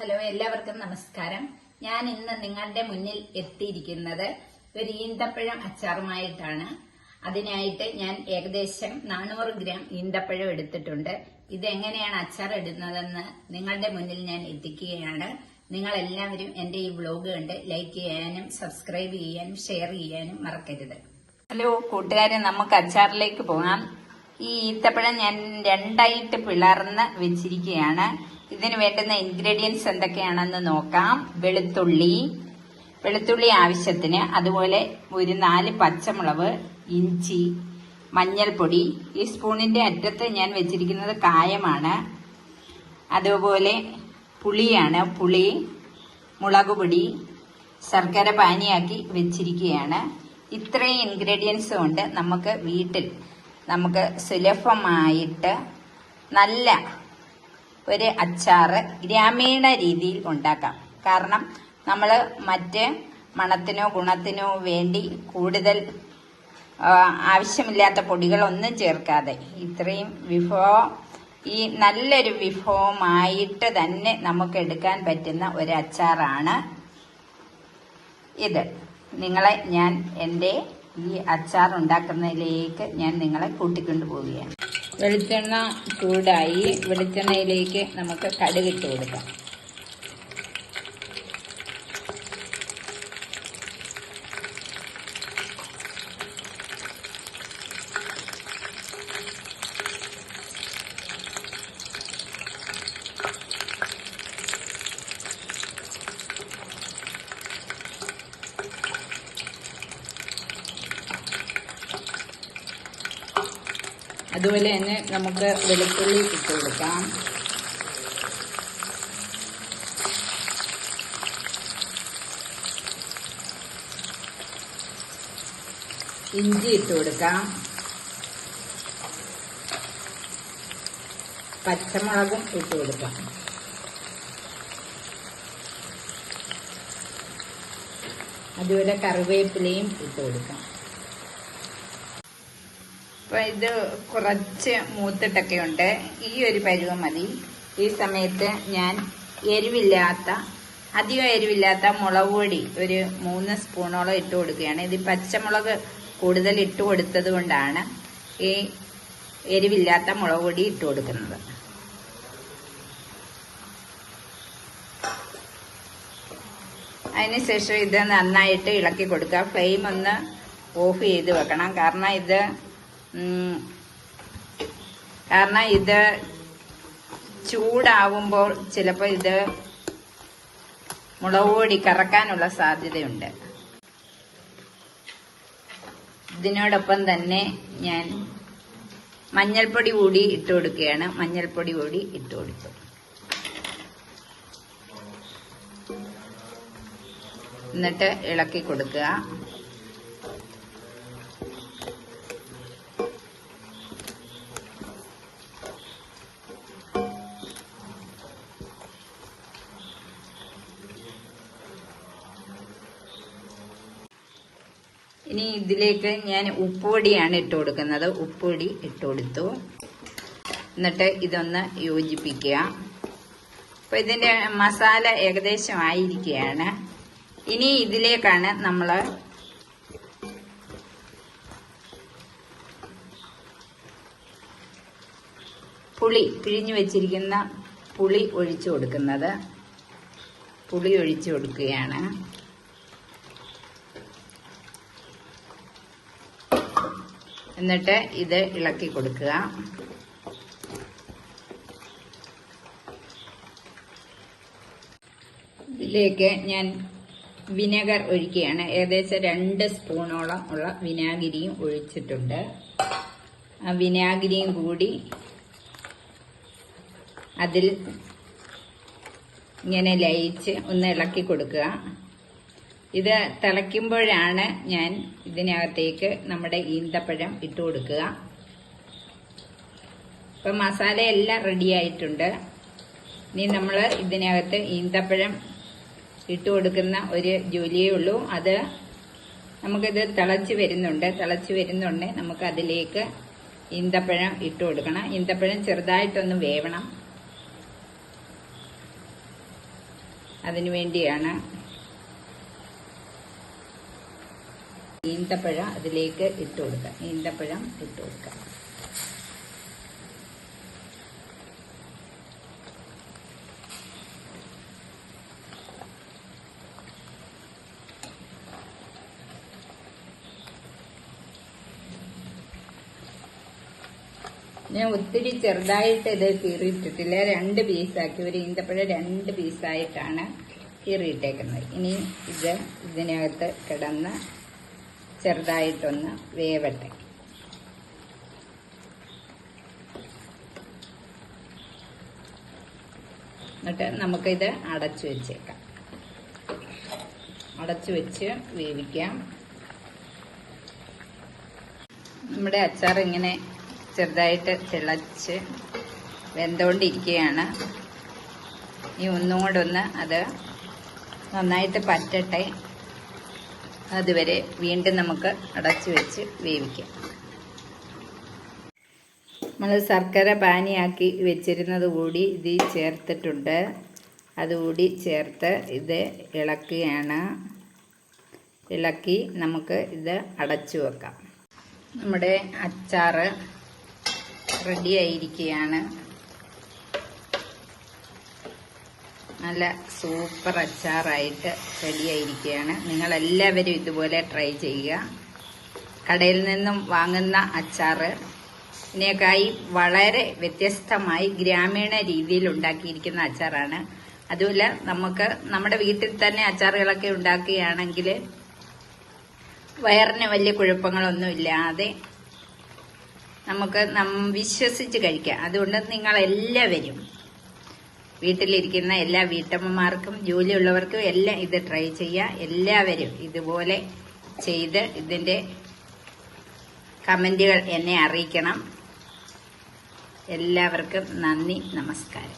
Hello എല്ലാവർക്കും നമസ്കാരം. ഞാൻ ഇന്ന് നിങ്ങളുടെ മുന്നിൽ എത്തിയിരിക്കുന്നത് ഒരു ഈന്തപ്പഴം അച്ചാറുമായിട്ടാണ്. അതിനായിട്ട് ഞാൻ ഏകദേശം നാനൂറ് ഗ്രാം ഈന്തപ്പഴം എടുത്തിട്ടുണ്ട്. ഇത് എങ്ങനെയാണ് അച്ചാർ ഇടുന്നതെന്ന് നിങ്ങളുടെ മുന്നിൽ ഞാൻ എത്തിക്കുകയാണ്. നിങ്ങൾ എല്ലാവരും എന്റെ ഈ വ്ലോഗ് കണ്ട് ലൈക്ക് ചെയ്യാനും സബ്സ്ക്രൈബ് ചെയ്യാനും ഷെയർ ചെയ്യാനും മറക്കരുത്. ഹലോ കൂട്ടുകാരെ നമുക്ക് അച്ചാറിലേക്ക് പോകാം. ഈ ഈത്തപ്പഴം ഞാൻ രണ്ടായിട്ട് പിളർന്ന് വെച്ചിരിക്കുകയാണ്. ഇതിന് വേണ്ടുന്ന ഇൻഗ്രീഡിയൻസ് എന്തൊക്കെയാണെന്ന് നോക്കാം. വെളുത്തുള്ളി. വെളുത്തുള്ളി ആവശ്യത്തിന് അതുപോലെ ഒരു നാല് പച്ചമുളക് ഇഞ്ചി മഞ്ഞൾപ്പൊടി ഈ സ്പൂണിന്റെ അറ്റത്ത് ഞാൻ വെച്ചിരിക്കുന്നത് കായമാണ്. അതുപോലെ പുളിയാണ് പുളി മുളക് പൊടി ശർക്കര പാനിയാക്കി വെച്ചിരിക്കുകയാണ്. ഇത്രയും ഇൻഗ്രീഡിയൻസ് കൊണ്ട് നമുക്ക് വീട്ടിൽ. നമുക്ക് സുലഭമായിട്ട് നല്ല ഒരു അച്ചാറ് ഗ്രാമീണ രീതിയിൽ ഉണ്ടാക്കാം. കാരണം നമ്മൾ മറ്റ് മണത്തിനോ ഗുണത്തിനോ വേണ്ടി കൂടുതൽ ആവശ്യമില്ലാത്ത പൊടികളൊന്നും ചേർക്കാതെ ഇത്രയും വിഭവം ഈ നല്ലൊരു വിഭവമായിട്ട് തന്നെ നമുക്ക് എടുക്കാൻ പറ്റുന്ന ഒരു അച്ചാറാണ് ഇത്. നിങ്ങളെ ഞാൻ എന്റെ ഈ അച്ചാർ ഉണ്ടാക്കുന്നതിലേക്ക് ഞാൻ നിങ്ങളെ കൂട്ടിക്കൊണ്ടു പോവുകയാണ് വെളിച്ചെണ്ണ ചൂടായി വെളിച്ചെണ്ണയിലേക്ക് നമുക്ക് കടുകിട്ട് കൊടുക്കാം. അതുപോലെ തന്നെ നമുക്ക് വെളുത്തുള്ളി ഇട്ട് കൊടുക്കാം. ഇഞ്ചി ഇട്ട് കൊടുക്കാം. പച്ചമുളകും ഇട്ട് കൊടുക്കാം. അതുപോലെ കറിവേപ്പിലയും ഇട്ട് കൊടുക്കാം. അപ്പൊ ഇത് കുറച്ച് മൂത്തിട്ടൊക്കെ ഉണ്ട് ഈ ഒരു പരുവം മതി. ഈ സമയത്ത് ഞാൻ എരിവില്ലാത്ത അധികം എരിവില്ലാത്ത മുളക് പൊടി ഒരു മൂന്ന് സ്പൂണോളം ഇട്ട് കൊടുക്കുകയാണ്. ഇത് പച്ചമുളക് കൂടുതൽ ഇട്ട് കൊടുത്തത് കൊണ്ടാണ് ഈ എരിവില്ലാത്ത മുളക് പൊടി ഇട്ട് കൊടുക്കുന്നത്. അതിനുശേഷം ഇത് നന്നായിട്ട് ഇളക്കി കൊടുക്കുക. ഫ്ലെയിം ഒന്ന് ഓഫ് ചെയ്ത് വെക്കണം. കാരണം ഇത് കാരണം ഇത് ചൂടാവുമ്പോൾ ചിലപ്പോൾ ഇത് മുളക് പൊടി കറക്കാനുള്ള സാധ്യതയുണ്ട്. ഇതിനോടൊപ്പം തന്നെ ഞാൻ മഞ്ഞൾപ്പൊടി കൂടി ഇട്ട് കൊടുക്കുകയാണ്. മഞ്ഞൾപ്പൊടി കൂടി ഇട്ട് കൊടുത്തു. എന്നിട്ട് ഇളക്കി കൊടുക്കുക. ഇനി ഇതിലേക്ക് ഞാൻ ഉപ്പുപൊടിയാണ് ഇട്ട് കൊടുക്കുന്നത്. ഉപ്പുപൊടി ഇട്ട് കൊടുത്തു. എന്നിട്ട് ഇതൊന്ന് യോജിപ്പിക്കുക. അപ്പൊ ഇതിന്റെ മസാല ഏകദേശം ആയിരിക്കുകയാണ്. ഇനി ഇതിലേക്കാണ് നമ്മൾ പുളി പിഴിഞ്ഞു വെച്ചിരിക്കുന്ന പുളി ഒഴിച്ചു കൊടുക്കുന്നത്. പുളി ഒഴിച്ചു കൊടുക്കുകയാണ്. എന്നിട്ട് ഇത് ഇളക്കി കൊടുക്കുക. ഇതിലേക്ക് ഞാൻ വിനെഗർ ഒഴിക്കുകയാണ്. ഏകദേശം രണ്ട് സ്പൂണോളം ഉള്ള വിനാഗിരിയും ഒഴിച്ചിട്ടുണ്ട്. ആ വിനാഗിരിയും കൂടി അതിൽ ഇങ്ങനെ ലയിച്ച് ഒന്ന് ഇളക്കി കൊടുക്കുക. ഇത് തിളയ്ക്കുമ്പോഴാണ് ഞാൻ ഇതിനകത്തേക്ക് നമ്മുടെ ഈന്തപ്പഴം ഇട്ട് കൊടുക്കുക. ഇപ്പം മസാല എല്ലാം റെഡി ആയിട്ടുണ്ട്. ഇനി നമ്മൾ ഇതിനകത്ത് ഈന്തപ്പഴം ഇട്ട് കൊടുക്കുന്ന ഒരു ജോലിയേ ഉള്ളൂ. അത് നമുക്കിത് തിളച്ച് വരുന്നുണ്ട്. തിളച്ച് വരുന്നുണ്ട്. നമുക്ക് അതിലേക്ക് ഈന്തപ്പഴം ഇട്ട് കൊടുക്കണം. ഈന്തപ്പഴം ചെറുതായിട്ടൊന്ന് വേവണം. അതിനു വേണ്ടിയാണ് ഈന്തപ്പഴം അതിലേക്ക് ഇട്ട് കൊടുക്കുക. ഈന്തപ്പഴം ഇട്ട് കൊടുക്കുക. ഞാൻ ഒത്തിരി ചെറുതായിട്ട് ഇത് കീറിയിട്ടിട്ടില്ല രണ്ട് പീസാക്കി. ഒരു ഈന്തപ്പഴം രണ്ട് പീസായിട്ടാണ് കീറിയിട്ടേക്കുന്നത്. ഇനി ഇത് ഇതിനകത്ത് കിടന്ന് ചെറുതായിട്ടൊന്ന് വേവട്ടെ. എന്നിട്ട് നമുക്കിത് അടച്ചു വെച്ചേക്കാം. അടച്ചു വെച്ച് വേവിക്കാം. നമ്മുടെ അച്ചാർ ഇങ്ങനെ ചെറുതായിട്ട് തിളച്ച് വെന്തുകൊണ്ടിരിക്കുകയാണ് ഇനി ഒന്നും കൂടെ ഒന്ന് അത് നന്നായിട്ട് പറ്റട്ടെ. അതുവരെ വീണ്ടും നമുക്ക് അടച്ചു വെച്ച് വേവിക്കാം. നമ്മൾ ശർക്കര പാനിയാക്കി വെച്ചിരുന്നത് കൂടി ഇതിൽ ചേർത്തിട്ടുണ്ട്. അതുകൂടി ചേർത്ത് ഇത് ഇളക്കുകയാണ്. ഇളക്കി നമുക്ക് ഇത് അടച്ചു വെക്കാം. നമ്മുടെ അച്ചാറ് റെഡി ആയിരിക്കുകയാണ്. നല്ല സൂപ്പർ അച്ചാറായിട്ട് റെഡി ആയിരിക്കുകയാണ് നിങ്ങളെല്ലാവരും ഇതുപോലെ ട്രൈ ചെയ്യുക. കടയിൽ നിന്നും വാങ്ങുന്ന അച്ചാറ് ഇതിനേക്കായി വളരെ വ്യത്യസ്തമായി ഗ്രാമീണ രീതിയിൽ ഉണ്ടാക്കിയിരിക്കുന്ന അച്ചാറാണ്. അതുമല്ല നമുക്ക് നമ്മുടെ വീട്ടിൽ തന്നെ അച്ചാറുകളൊക്കെ ഉണ്ടാക്കുകയാണെങ്കിൽ വയറിന് വലിയ കുഴപ്പങ്ങളൊന്നും ഇല്ലാതെ നമുക്ക് നം വിശ്വസിച്ച് കഴിക്കാം. അതുകൊണ്ട് നിങ്ങൾ എല്ലാവരും വീട്ടിലിരിക്കുന്ന എല്ലാ വീട്ടമ്മമാർക്കും ജോലിയുള്ളവർക്കും എല്ലാം ഇത് ട്രൈ ചെയ്യുക എല്ലാവരും ഇതുപോലെ ചെയ്ത് ഇതിന്റെ കമന്റുകൾ എന്നെ അറിയിക്കണം. എല്ലാവർക്കും നന്ദി നമസ്കാരം.